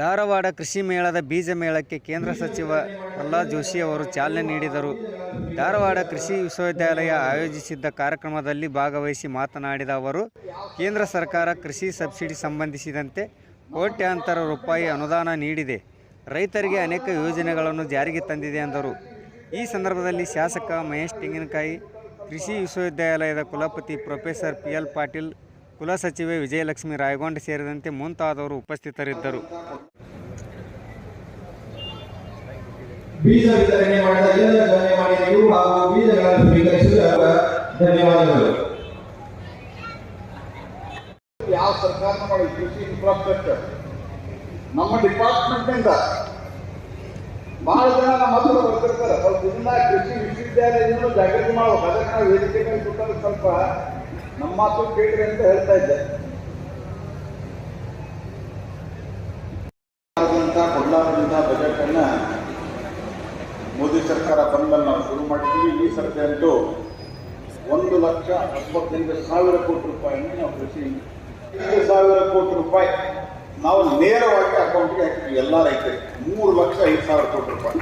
ಧಾರವಾಡ ಕೃಷಿ ಮೇಳದ ಬೀಜ ಮೇಳಕ್ಕೆ ಕೇಂದ್ರ ಸಚಿವ ಪ್ರಹ್ಲಾದ್ ಜೋಶಿ ಅವರು ಚಾಲನೆ ನೀಡಿದರು. ಧಾರವಾಡ ಕೃಷಿ ವಿಶ್ವವಿದ್ಯಾಲಯ ಆಯೋಜಿಸಿದ್ದ ಕಾರ್ಯಕ್ರಮದಲ್ಲಿ ಭಾಗವಹಿಸಿ ಮಾತನಾಡಿದ ಅವರು, ಕೇಂದ್ರ ಸರ್ಕಾರ ಕೃಷಿ ಸಬ್ಸಿಡಿ ಸಂಬಂಧಿಸಿದಂತೆ ಕೋಟ್ಯಾಂತರ ರೂಪಾಯಿ ಅನುದಾನ ನೀಡಿದೆ. ರೈತರಿಗೆ ಅನೇಕ ಯೋಜನೆಗಳನ್ನು ಜಾರಿಗೆ ತಂದಿದೆ ಎಂದರು. ಈ ಸಂದರ್ಭದಲ್ಲಿ ಶಾಸಕ ಮಹೇಶ್ ತೆಂಗಿನಕಾಯಿ, ಕೃಷಿ ವಿಶ್ವವಿದ್ಯಾಲಯದ ಕುಲಪತಿ ಪ್ರೊಫೆಸರ್ ಪಿ ಎಲ್ ಪಾಟೀಲ್ ಕುಲಸಚಿವೆ ವಿಜಯಲಕ್ಷ್ಮಿ ರಾಯಗೊಂಡ ಸೇರಿದಂತೆ ಮುಂತಾದವರು ಉಪಸ್ಥಿತರಿದ್ದರು. ಬೀಜ ವಿತರಣೆ ಮಾಡಿದ ಎಲ್ಲ ಧನ್ಯವಾದಗಳು ಹಾಗೂ ಬೀಜಗಳನ್ನು ಸ್ವೀಕರಿಸಿದ ಧನ್ಯವಾದಗಳು. ಯಾವ ಸರ್ಕಾರ ಮಾಡಿ ಕೃಷಿ ಇನ್ಫ್ರಾಸ್ಟ್ರಕ್ಚರ್ ನಮ್ಮ ಡಿಪಾರ್ಟ್ಮೆಂಟ್ನಿಂದ ಬಹಳ ಜನ ನಮ್ಮ ಹತ್ರ ಬರ್ತಿರ್ತಾರೆ. ಸ್ವಲ್ಪ ಇದನ್ನ ಕೃಷಿ ವಿಶ್ವವಿದ್ಯಾಲಯದಿಂದ ಜಾಗೃತಿ ಮಾಡುವ ಅದಕ್ಕೆ ನಾವು ವೇದಿಕೆ ಮೇಲೆ ಕೂತಾಗ ಸ್ವಲ್ಪ ನಮ್ಮ ಮಾತು ಕೇಳ್ರಿ ಅಂತ ಹೇಳ್ತಾ ಇದ್ದೆ. ಬಜೆಟ್ ಅನ್ನ ಮೋದಿ ಸರ್ಕಾರ ಬಂದನ್ನು ನಾವು ಶುರು ಮಾಡಿದ್ವಿ ಈ ಅಂತೂ ಒಂದು ಲಕ್ಷ ಎಪ್ಪತ್ತೆಂಟು ಸಾವಿರ ಕೋಟಿ ರೂಪಾಯಿಯನ್ನು ನಾವು ಕೃಷಿ ಐದು ಸಾವಿರ ಕೋಟಿ ರೂಪಾಯಿ ನಾವು ನೇರವಾಗಿ ಅಕೌಂಟ್ಗೆ ಹಾಕ್ತೀವಿ ಎಲ್ಲ ರೈತರಿಗೆ. ಮೂರು ಲಕ್ಷ ಐದು ಸಾವಿರ ಕೋಟಿ ರೂಪಾಯಿ.